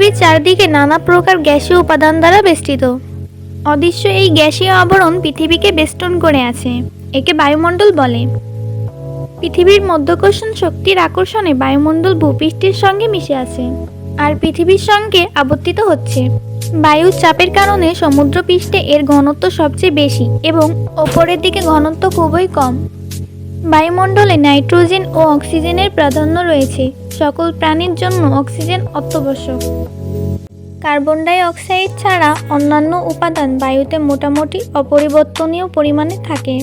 পৃথিবীর চারদিকে নানা প্রকার গ্যাসীয় উপাদান দ্বারা বেষ্টিত। অদৃশ্য এই গ্যাসীয় আবরণ পৃথিবীকে বেষ্টন করে আছে, একে বায়ুমণ্ডল বলে। পৃথিবীর মধ্যাকর্ষণ শক্তির আকর্ষণে বায়ুমণ্ডল ভূপৃষ্ঠের সঙ্গে মিশে আছে, আর পৃথিবীর সঙ্গে আবর্তিত হচ্ছে। বায়ুর চাপের কারণে সমুদ্রপৃষ্ঠে এর ঘনত্ব সবচেয়ে বেশি এবং ওপরের দিকে ঘনত্ব খুবই কম। বায়ুমণ্ডলে নাইট্রোজেন ও অক্সিজেনের প্রাধান্য রয়েছে সকল প্রাণীর জন্য অক্সিজেন অত্যাবশ্যক। কার্বন ডাই অক্সাইড ছাড়া অন্যান্য উপাদান বায়ুতে মোটামুটি অপরিবর্তনীয় পরিমাণে থাকে।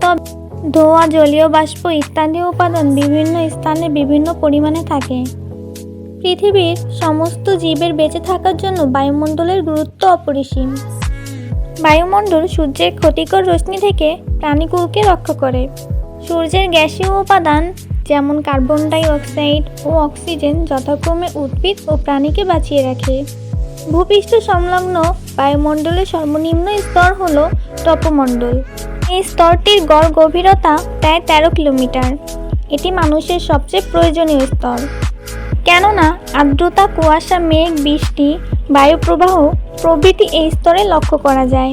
তবে ধোঁয়া, জলীয় বাষ্প ইত্যাদি উপাদান বিভিন্ন স্থানে বিভিন্ন পরিমাণে থাকে। পৃথিবীর সমস্ত জীবের বেঁচে থাকার জন্য বায়ুমণ্ডলের গুরুত্ব অপরিসীম। বায়ুমণ্ডল সূর্যের ক্ষতিকর রশ্মি থেকে প্রাণীকুলকে রক্ষা করে। সূর্যের গ্যাসীয় উপাদান যেমন কার্বন ডাই অক্সাইড ও অক্সিজেন যথাক্রমে উদ্ভিদ ও প্রাণীকে বাঁচিয়ে রাখে। ভূপৃষ্ঠ সংলগ্ন বায়ুমণ্ডলের সর্বনিম্ন স্তর হল টপমণ্ডল এই স্তরটির গড় গভীরতা প্রায় তেরো কিলোমিটার। এটি মানুষের সবচেয়ে প্রয়োজনীয় স্তর। কেননা, আর্দ্রতা, কুয়াশা, মেঘ, বৃষ্টি বায়ুপ্রবাহ প্রভৃতি এই স্তরে লক্ষ্য করা যায়।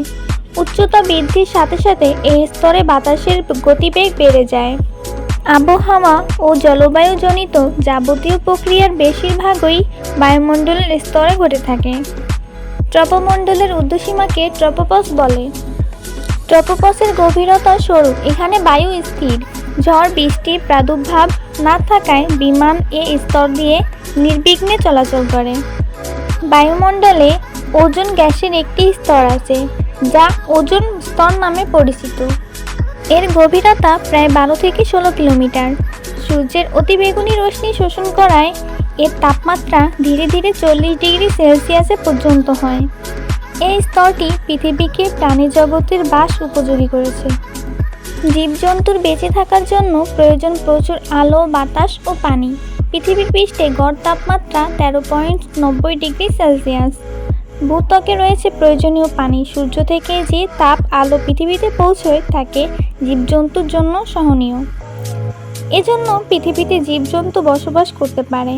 উচ্চতা বৃদ্ধির সাথে সাথে এই স্তরে বাতাসের গতিবেগ বেড়ে যায়। আবহাওয়া ও জলবায়ুজনিত যাবতীয় প্রক্রিয়ার বেশিরভাগই বায়ুমণ্ডলের স্তরে ঘটে থাকে। ট্রপোমণ্ডলের ঊর্ধ্বসীমাকে ট্রপোপস বলে। ট্রপোপসের গভীরতা সরু এখানে বায়ু স্থির। ঝড় বৃষ্টির প্রাদুর্ভাব না থাকায় বিমান এ স্তর দিয়ে নির্বিঘ্নে চলাচল করে। বায়ুমণ্ডলে ওজোন গ্যাসের একটি স্তর আছে, যা ওজোন স্তর নামে পরিচিত। এর গভীরতা প্রায় বারো থেকে ষোলো কিলোমিটার। সূর্যের অতিবেগুনি রশ্মি শোষণ করায় এর তাপমাত্রা ধীরে ধীরে চল্লিশ ডিগ্রি সেলসিয়াসে পর্যন্ত হয়। এই স্তরটি পৃথিবীকে প্রাণী জগতের বাস উপযোগী করেছে। জীবজন্তুর বেঁচে থাকার জন্য প্রয়োজন প্রচুর আলো, বাতাস ও পানি। পৃথিবীর পৃষ্ঠে গড় তাপমাত্রা তেরো পয়েন্ট নব্বই ডিগ্রি সেলসিয়াস। ভূত্বকে রয়েছে প্রয়োজনীয় পানি, সূর্য থেকে যে তাপ আলো পৃথিবীতে পৌঁছয় থাকে জীবজন্তুর জন্য সহনীয়। এজন্য পৃথিবীতে জীবজন্তু বসবাস করতে পারে।